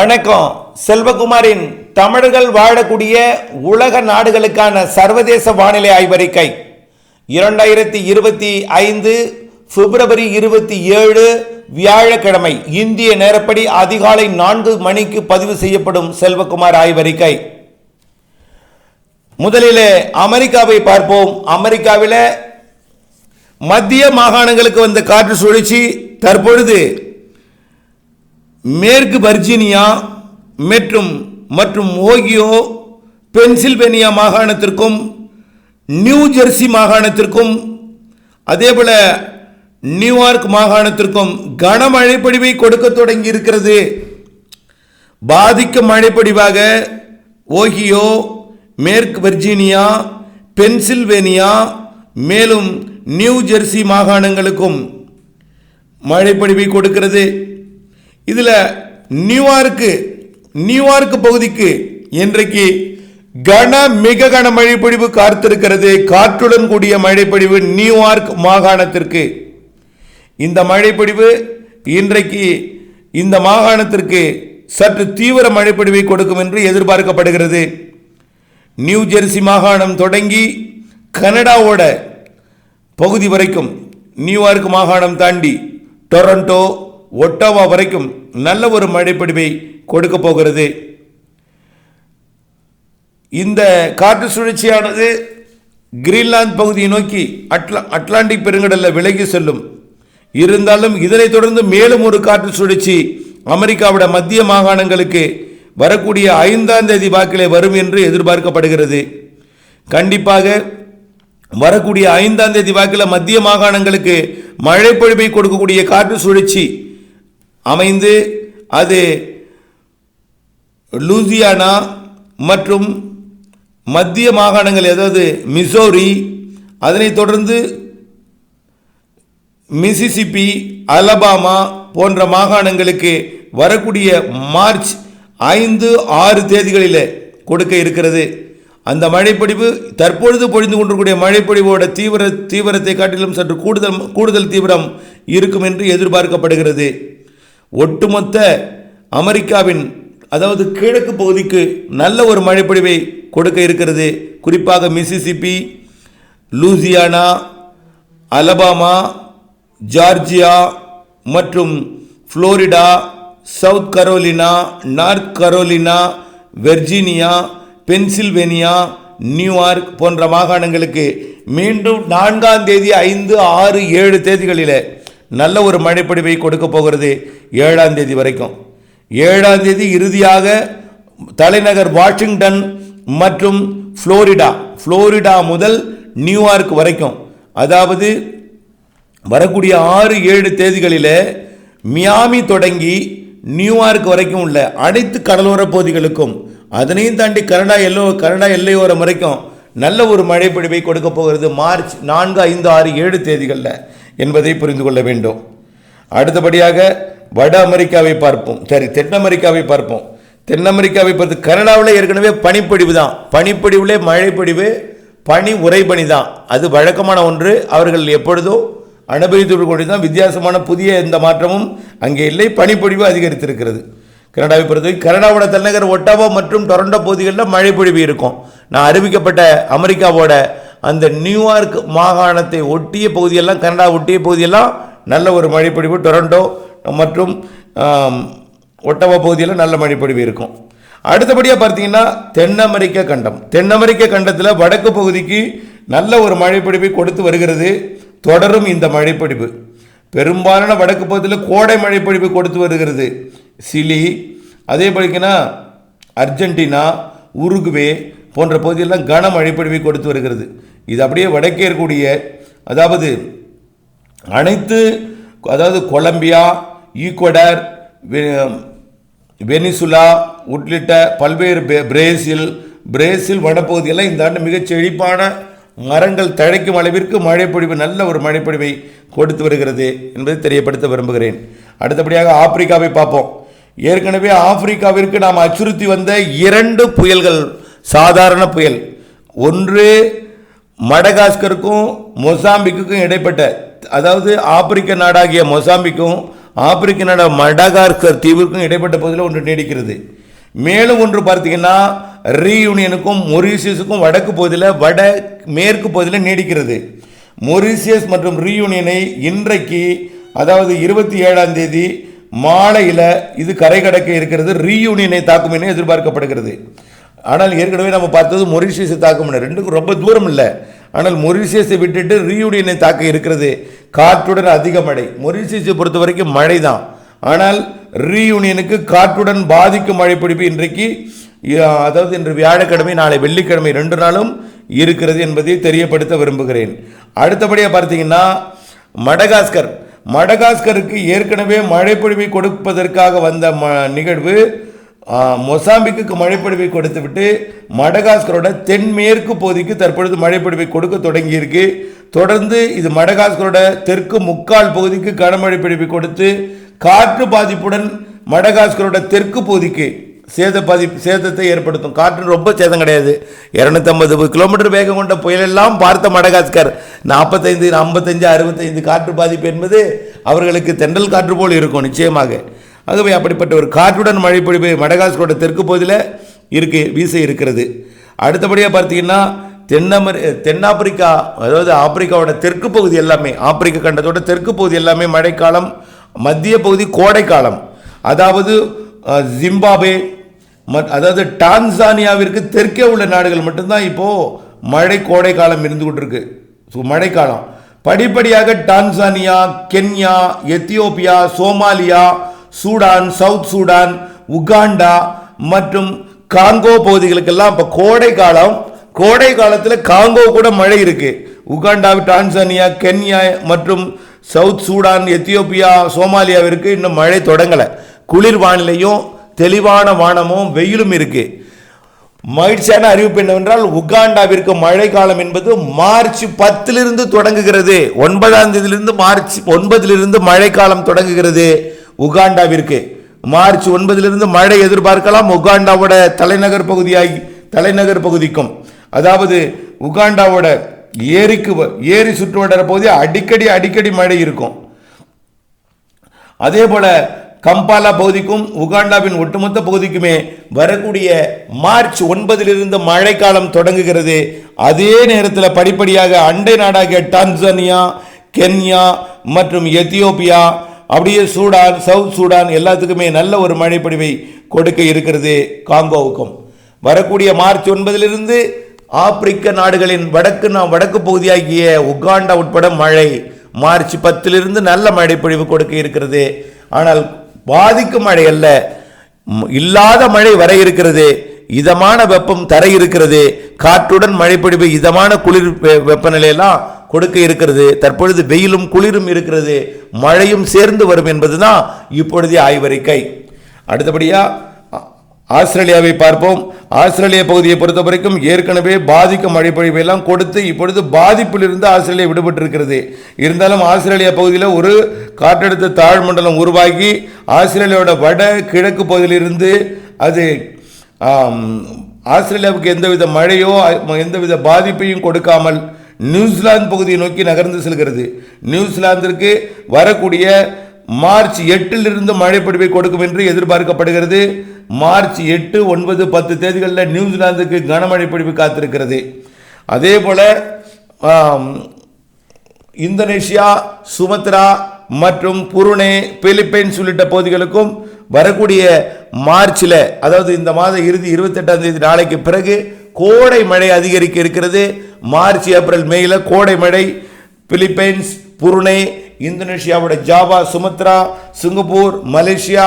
வணக்கம். செல்வகுமாரின் தமிழர்கள் வாழக்கூடிய உலக நாடுகளுக்கான சர்வதேச வானிலை ஆய்வறிக்கை. இரண்டாயிரத்தி இருபத்தி ஐந்து பிப்ரவரி இருபத்தி ஏழு வியாழக்கிழமை இந்திய நேரப்படி அதிகாலை நான்கு மணிக்கு பதிவு செய்யப்படும் செல்வகுமார் ஆய்வறிக்கை. முதலிலே அமெரிக்காவை பார்ப்போம். அமெரிக்காவில் மத்திய மாகாணங்களுக்கு வந்த காற்று சுழற்சி தற்பொழுது மேற்கு வர்ஜீனியா மற்றும் மற்றும் ஓகியோ பென்சில்வேனியா மாகாணத்திற்கும் நியூ ஜெர்சி மாகாணத்திற்கும் அதேபோல் நியூயார்க் மாகாணத்திற்கும் கன பொழிவை கொடுக்க தொடங்கி இருக்கிறது பாதிக்கும் மழைப்பொழிவாக ஓகியோ மேற்கு வர்ஜீனியா பென்சில்வேனியா மேலும் நியூ ஜெர்சி மாகாணங்களுக்கும் மழைப்பொழிவை கொடுக்கிறது. இதில் நியூயார்க்கு நியூயார்க் பகுதிக்கு இன்றைக்கு கன மிக கன மழைப்பொழிவு காத்திருக்கிறது. காற்றுடன் கூடிய மழைப்பொழிவு நியூயார்க் மாகாணத்திற்கு. இந்த மழைப்பொழிவு இன்றைக்கு இந்த மாகாணத்திற்கு சற்று தீவிர மழைப்பொழிவை கொடுக்கும் என்று எதிர்பார்க்கப்படுகிறது. நியூ ஜெர்சி மாகாணம் தொடங்கி கனடாவோட பகுதி வரைக்கும் நியூயார்க் மாகாணம் தாண்டி டொரண்டோ ஒட்டாவா வரைக்கும் நல்ல ஒரு மழைப்பொழிவை கொடுக்க போகிறது. இந்த காற்று சுழற்சியானது கிரீன்லாந்து பகுதியை நோக்கி அட்லா அட்லாண்டிக் பெருங்கடலில் விலகி செல்லும். இருந்தாலும் இதனைத் தொடர்ந்து மேலும் ஒரு காற்று சுழற்சி அமெரிக்காவோட மத்திய மாகாணங்களுக்கு வரக்கூடிய ஐந்தாம் தேதி வாக்கிலே வரும் என்று எதிர்பார்க்கப்படுகிறது. கண்டிப்பாக வரக்கூடிய ஐந்தாம் தேதி வாக்கில் மத்திய மாகாணங்களுக்கு மழை பொழிவை கொடுக்கக்கூடிய காற்று சுழற்சி அமைந்து அது லூசியானா மற்றும் மத்திய மாகாணங்கள் அதாவது மிசோரி அதனைத் தொடர்ந்து மிசிசிப்பி அலபாமா போன்ற மாகாணங்களுக்கு வரக்கூடிய மார்ச் ஐந்து ஆறு தேதிகளில் கொடுக்க இருக்கிறது. அந்த மழைப்பொழிவு தற்பொழுது பொழிந்து கொண்டிருக்கூடிய மழைப்பொழிவோட தீவிர தீவிரத்தை காட்டிலும் சற்று கூடுதல் கூடுதல் தீவிரம் இருக்கும் என்று எதிர்பார்க்கப்படுகிறது. ஒட்டுமொத்த அமெரிக்காவின் அதாவது கிழக்கு பகுதிக்கு நல்ல ஒரு மழைப்பொழிவை கொடுக்க இருக்கிறது. குறிப்பாக மிசிசிப்பி லூசியானா அலபாமா ஜார்ஜியா மற்றும் Florida South Carolina North Carolina Virginia Pennsylvania New York போன்ற மாகாணங்களுக்கு மீண்டும் நான்காம் தேதி ஐந்து ஆறு ஏழு தேதிகளில் நல்ல ஒரு மழைப்பொழிவை கொடுக்க போகிறது ஏழாம் தேதி வரைக்கும். ஏழாம் தேதி இறுதியாக தலைநகர் வாஷிங்டன் மற்றும் ஃப்ளோரிடா ஃப்ளோரிடா முதல் நியூயார்க் வரைக்கும். அதாவது வரக்கூடிய ஆறு ஏழு தேதிகளில் மியாமி தொடங்கி நியூயார்க் வரைக்கும் உள்ள அனைத்து கடலோர பகுதிகளுக்கும் அதனையும் தாண்டி கனடா எல்லோ கனடா எல்லையோரம் வரைக்கும் நல்ல ஒரு மழைப்பொழிவை கொடுக்க போகிறது மார்ச் நான்கு ஐந்து ஆறு ஏழு தேதிகளில். என்பதை புரிந்து கொள்ள வேண்டும். அடுத்தபடியாக வட அமெரிக்காவை பார்ப்போம். சரி தென் அமெரிக்காவை பார்ப்போம். தென் அமெரிக்காவை பார்த்து கனடாவில் ஏற்கனவே பனிப்பொழிவு தான். பனிப்பொழிவுலே மழைப்பொழிவு பனி உறைபனி தான். அது வழக்கமான ஒன்று. அவர்கள் எப்பொழுதும் அனுபவித்து கொண்டு தான் வித்தியாசமான புதிய எந்த மாற்றமும் அங்கே இல்லை. பனிப்பொழிவு அதிகரித்திருக்கிறது. கனடாவை பொறுத்தவரை கனடாவோட தலைநகர் ஒட்டாவா மற்றும் டொரண்டோ பகுதிகளில் மழைப்பொழிவு இருக்கும். நான் அறிவிக்கப்பட்ட அமெரிக்காவோட அந்த நியூயார்க் மாகாணத்தை ஒட்டிய பகுதியெல்லாம் கனடா ஒட்டிய பகுதியெல்லாம் நல்ல ஒரு மழைப்பொழிவு. டொரண்டோ மற்றும் ஒட்டவா பகுதியில் நல்ல மழைப்பொழிவு இருக்கும். அடுத்தபடியாக பார்த்தீங்கன்னா தென் அமெரிக்க கண்டம். தென் அமெரிக்க கண்டத்தில் வடக்கு பகுதிக்கு நல்ல ஒரு மழைப்பொழிவை கொடுத்து வருகிறது. தொடரும் இந்த மழைப்பொழிவு. பெரும்பாலான வடக்கு பகுதியில் கோடை மழைப்பொழிவு கொடுத்து வருகிறது. சிலி அதே போலிங்கன்னா அர்ஜென்டினா உருகுவே போன்ற பகுதியெல்லாம் கன மழைப்பொழிவை கொடுத்து வருகிறது. இது அப்படியே வடக்கே இருக்கக்கூடிய அதாவது அனைத்து அதாவது கொலம்பியா ஈக்குவடர் வெ- வெனிசுலா உள்ளிட்ட பல்வேறு பிரேசில் பிரேசில் வடப்பகுதியெல்லாம் இந்த ஆண்டு மிகச் செழிப்பான மரங்கள் தழைக்கும் அளவிற்கு மழைப்பொழிவு நல்ல ஒரு மழைப்பொழிவை கொடுத்து வருகிறது என்பதை தெரியப்படுத்த விரும்புகிறேன். அடுத்தபடியாக ஆப்பிரிக்காவை பார்ப்போம். ஏற்கனவே ஆப்பிரிக்காவிற்கு நாம் அச்சுறுத்தி வந்த இரண்டு புயல்கள் சாதாரண புயல். ஒன்று மடகாஸ்கருக்கும் மொசாம்பிக்குக்கும் இடைப்பட்ட அதாவது ஆப்பிரிக்க நாடாகிய மொசாம்பிக்கும் ஆப்பிரிக்க நாட மடகாஸ்கர் தீவிற்கும் இடைப்பட்ட பகுதியில் ஒன்று நீடிக்கிறது. மேலும் ஒன்று பார்த்தீங்கன்னா ரீயூனியனுக்கும் மொரீசியஸுக்கும் வடக்கு பகுதியில் வட மேற்கு பகுதியில் நீடிக்கிறது. மொரீசியஸ் மற்றும் ரீயூனியனை இன்றைக்கு அதாவது இருபத்தி ஏழாம் தேதி மாலையில் இது கரை கடக்க இருக்கிறது. ரீயூனியனை தாக்கும் என எதிர்பார்க்கப்படுகிறது. ஆனால் ஏற்கனவே நம்ம பார்த்தது மொரிஷியஸை தாக்கும் ரெண்டுக்கும் ரொம்ப தூரம் இல்லை. ஆனால் மொரிஷியஸை விட்டுட்டு ரீயூனியனை தாக்க இருக்கிறது காற்றுடன் அதிக மழை. மொரிஷியஸை பொறுத்த வரைக்கும் மழை தான். ஆனால் ரீயூனியனுக்கு காற்றுடன் பாதிக்கும் மழை பிடிப்பு இன்றைக்கு அதாவது இன்று வியாழக்கிழமை நாளை வெள்ளிக்கிழமை ரெண்டு நாளும் இருக்கிறது என்பதை தெரியப்படுத்த விரும்புகிறேன். அடுத்தபடியாக பார்த்தீங்கன்னா மடகாஸ்கர். மடகாஸ்கருக்கு ஏற்கனவே மழைப்பொழிவை கொடுப்பதற்காக வந்த ம நிகழ்வு மொசாம்பிக்கு மழைப்பொழிவை கொடுத்துவிட்டு மடகாஸ்கரோட தென்மேற்கு பகுதிக்கு தற்பொழுது மழைப்பொழிவை கொடுக்க தொடங்கியிருக்கு. தொடர்ந்து இது மடகாஸ்கரோட தெற்கு முக்கால் பகுதிக்கு கனமழை பொழிவை கொடுத்து காற்று பாதிப்புடன் மடகாஸ்கரோட தெற்கு பகுதிக்கு சேத பாதிப்பு சேதத்தை ஏற்படுத்தும். காற்று ரொம்ப சேதம் கிடையாது. இரநூத்தம்பது கிலோமீட்டர் வேகம் கொண்ட புயலெல்லாம் பார்த்த மடகாஸ்கர். நாற்பத்தைந்து ஐம்பத்தஞ்சு அறுபத்தைந்து காற்று பாதிப்பு என்பது அவர்களுக்கு தென்றல் காற்று போல் இருக்கும் நிச்சயமாக. ஆகவே அப்படிப்பட்ட ஒரு காற்றுடன் மழை பொழிவு மடகாஸ்கரோட தெற்கு பகுதியில் இருக்கு வீச இருக்கிறது. அடுத்தபடியாக பார்த்தீங்கன்னா தென்னமரி தென்னாப்பிரிக்கா அதாவது ஆப்பிரிக்காவோட தெற்கு பகுதி எல்லாமே ஆப்பிரிக்க கண்டத்தோட தெற்கு பகுதி எல்லாமே மழைக்காலம் மத்திய பகுதி கோடைக்காலம். அதாவது ஜிம்பாபே அதாவது டான்சானியாவிற்கு தெற்கே உள்ள நாடுகள் மட்டும்தான் இப்போது மழை கோடை காலம் இருந்து கொண்டிருக்கு. ஸோ மழைக்காலம். படிப்படியாக Tanzania Kenya Ethiopia Somalia Sudan South Sudan Uganda மற்றும் காங்கோ பகுதிகளுக்கெல்லாம் இப்போ கோடை காலம். கோடை காலத்தில் காங்கோ கூட மழை இருக்குது உகாண்டா டான்சானியா கென்யா மற்றும் சவுத் சூடான் எத்தியோப்பியா சோமாலியாவிற்கு இன்னும் மழை தொடங்கலை. குளிர் வானிலையும் தெளிவான வானமும் வெயிலும் இருக்குது மகிழ்ச்சியான அறிவிப்பு என்னவென்றால் உகாண்டாவிற்கு மழை காலம் என்பது மார்ச் பத்திலிருந்து தொடங்குகிறது. ஒன்பதாம் தேதியிலிருந்து மார்ச் ஒன்பதிலிருந்து மழை காலம் தொடங்குகிறது. உகாண்டாவிற்கு. மார்ச் ஒன்பதிலிருந்து மழை எதிர்பார்க்கலாம். உகாண்டாவோட தலைநகர் பகுதியாகி தலைநகர் பகுதிக்கும். அதாவது உகாண்டாவோட ஏரிக்கு வ- ஏரி சுற்றுவட்டார பகுதி அடிக்கடி அடிக்கடி மழை இருக்கும். அதே போல கம்பாலா பகுதிக்கும் உகாண்டாவின் ஒட்டுமொத்த பகுதிக்குமே வரக்கூடிய மார்ச் ஒன்பதிலிருந்து மழைக்காலம் தொடங்குகிறது. அதே நேரத்தில் படிப்படியாக அண்டை நாடாகிய டான்சனியா கென்யா மற்றும் எத்தியோப்பியா அப்படியே சூடான் சவுத் சூடான் எல்லாத்துக்குமே நல்ல ஒரு மழைப்பொழிவை கொடுக்க இருக்கிறது காங்கோவுக்கும். வரக்கூடிய மார்ச் ஒன்பதிலிருந்து ஆப்பிரிக்க நாடுகளின் வடக்கு நான் வடக்கு பகுதியாகிய உகாண்டா உட்பட மழை மார்ச் பத்திலிருந்து நல்ல மழைப்பொழிவு கொடுக்க இருக்கிறது. ஆனால் பாதிக்கும் மழை அல்ல. இல்லாத மழை வர இருக்கிறது. இதமான வெப்பம் தர இருக்கிறது. காற்றுடன் மழைப்பொழிவு இதமான குளிர் வெ- வெப்பநிலையெல்லாம் கொடுக்க இருக்கிறது. தற்பொழுது வெயிலும் குளிரும் இருக்கிறது. மழையும் சேர்ந்து வரும் என்பதுதான் இப்பொழுதைய ஆய்வறிக்கை. அடுத்தபடியா ஆஸ்திரேலியாவை பார்ப்போம். ஆஸ்திரேலியா பகுதியை பொறுத்த வரைக்கும் ஏற்கனவே பாதிக்கும் மழைப்பொழிவு எல்லாம் கொடுத்து இப்பொழுது பாதிப்பிலிருந்து ஆஸ்திரேலியா விடுபட்டிருக்கிறது. இருந்தாலும் ஆஸ்திரேலியா பகுதியில் ஒரு காற்றழுத்த தாழ்மண்டலம் உருவாகி ஆஸ்திரேலியாவோட வட கிழக்கு பகுதியிலிருந்து அது ஆஸ்திரேலியாவுக்கு எந்தவித மழையோ எந்தவித பாதிப்பையும் கொடுக்காமல் நியூசிலாந்து பகுதியை நோக்கி நகர்ந்து செல்கிறது. நியூசிலாந்திற்கு வரக்கூடிய மார்ச் எட்டிலிருந்து மழைப்பொழிவை கொடுக்கும் என்று எதிர்பார்க்கப்படுகிறது. மார்ச் எட்டு ஒன்பது பத்து தேதிகளில் நியூசிலாந்துக்கு கனமழை பொழிவு காத்திருக்கிறது. அதே போல இந்தோனேஷியா சுமத்ரா மற்றும் புருனே பிலிப்பைன்ஸ் உள்ளிட்ட பகுதிகளுக்கும் வரக்கூடிய மார்ச்சில் அதாவது இந்த மாத இறுதி இருபத்தெட்டாம் தேதி நாளைக்கு பிறகு கோடை மழை அதிகரிக்க இருக்கிறது. மார்ச் ஏப்ரல் மேயில் கோடை மழை. பிலிப்பைன்ஸ் புருனே இந்தோனேஷியாவோட ஜாவா சுமத்ரா சிங்கப்பூர் மலேசியா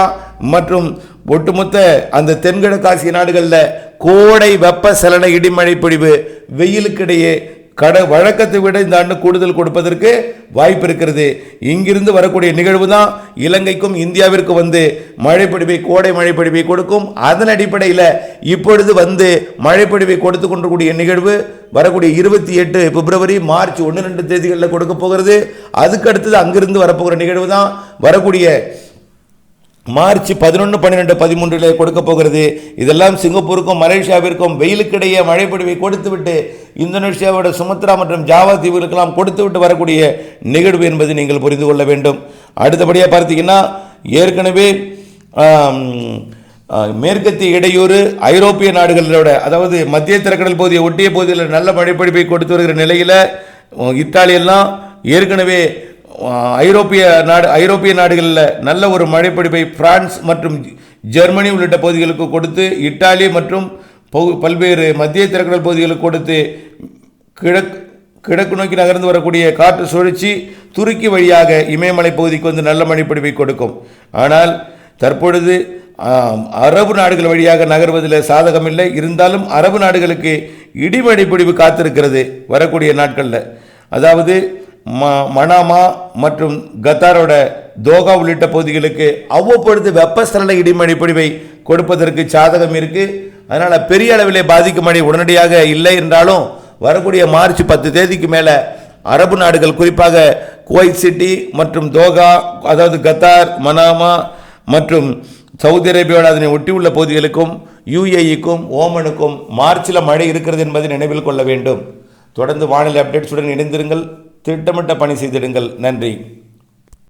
மற்றும் ஒட்டுமொத்த அந்த தென்கிழக்காசிய நாடுகளில் கோடை வெப்ப சலன இடிமழை பொழிவு வெயிலுக்கிடையே கட வழக்கத்தை விட இந்த ஆண்டு கூடுதல் கொடுப்பதற்கு வாய்ப்பு இருக்கிறது. இங்கிருந்து வரக்கூடிய நிகழ்வு தான் இலங்கைக்கும் இந்தியாவிற்கு வந்து மழைப்பொழிவை கோடை மழைப்பொழிவை கொடுக்கும். அதன் அடிப்படையில் இப்பொழுது வந்து மழைப்பொழிவை கொடுத்து கொண்டிருக்கூடிய நிகழ்வு வரக்கூடிய இருபத்தி எட்டு பிப்ரவரி மார்ச் ஒன்று ரெண்டு தேதிகளில் கொடுக்க போகிறது. அதுக்கு அடுத்தது அங்கிருந்து வரப்போகிற நிகழ்வு தான் வரக்கூடிய மார்ச் பதினொன்று பன்னிரெண்டு பதிமூன்றிலே கொடுக்க போகிறது. இதெல்லாம் சிங்கப்பூருக்கும் மலேசியாவிற்கும் வெயிலுக்கிடையே மழைப்பொழிவை கொடுத்துவிட்டு இந்தோனேஷியாவோட சுமத்ரா மற்றும் ஜாவா தீவுகளுக்கெல்லாம் கொடுத்துவிட்டு வரக்கூடிய நிகழ்வு என்பது நீங்கள் புரிந்து கொள்ள வேண்டும். அடுத்தபடியாக பார்த்தீங்கன்னா ஏற்கனவே மேற்கத்திய இடையூறு ஐரோப்பிய நாடுகளோட அதாவது மத்திய திறக்கடல் பகுதியை ஒட்டிய பகுதியில் நல்ல மழைப்பொழிவை கொடுத்து வருகிற நிலையில் இத்தாலியெல்லாம் ஏற்கனவே ஐரோப்பிய நாடு ஐரோப்பிய நாடுகளில் நல்ல ஒரு மழைப்பிடிப்பை பிரான்ஸ் மற்றும் ஜெர்மனி உள்ளிட்ட பகுதிகளுக்கு கொடுத்து இத்தாலி மற்றும் பல்வேறு மத்திய திறக்கடல் பகுதிகளுக்கு கொடுத்து கிழக்கு கிழக்கு நோக்கி நகர்ந்து வரக்கூடிய காற்று சுழற்சி துருக்கி வழியாக இமயமலை பகுதிக்கு வந்து நல்ல மழைப்பிடிப்பை கொடுக்கும். ஆனால் தற்பொழுது அரபு நாடுகள் வழியாக நகர்வதில் சாதகமில்லை. இருந்தாலும் அரபு நாடுகளுக்கு இடிமழை பிடிவு காத்திருக்கிறது வரக்கூடிய நாட்களில். அதாவது ம மனாமா மற்றும் கத்தாரோட தோகா உள்ளிட்ட பகுதிகளுக்கு அவ்வப்பொழுது வெப்பசலன இடிமழை பொழிவை கொடுப்பதற்கு சாதகம் இருக்குது அதனால் பெரிய அளவிலே பாதிக்கும் மழை உடனடியாக இல்லை என்றாலும் வரக்கூடிய மார்ச் பத்து தேதிக்கு மேலே அரபு நாடுகள் குறிப்பாக குவைத் சிட்டி மற்றும் தோகா அதாவது கத்தார் மனாமா மற்றும் சவுதி அரேபியாவோட அதனை ஒட்டியுள்ள பகுதிகளுக்கும் யுஏஇக்கும் ஓமனுக்கும் மார்ச்சில் மழை இருக்கிறது என்பதை நினைவில் கொள்ள வேண்டும். தொடர்ந்து வானிலை அப்டேட்ஸுடன் இணைந்திருங்கள். திட்டமிட்ட பணி செய்திடுங்கள். நன்றி.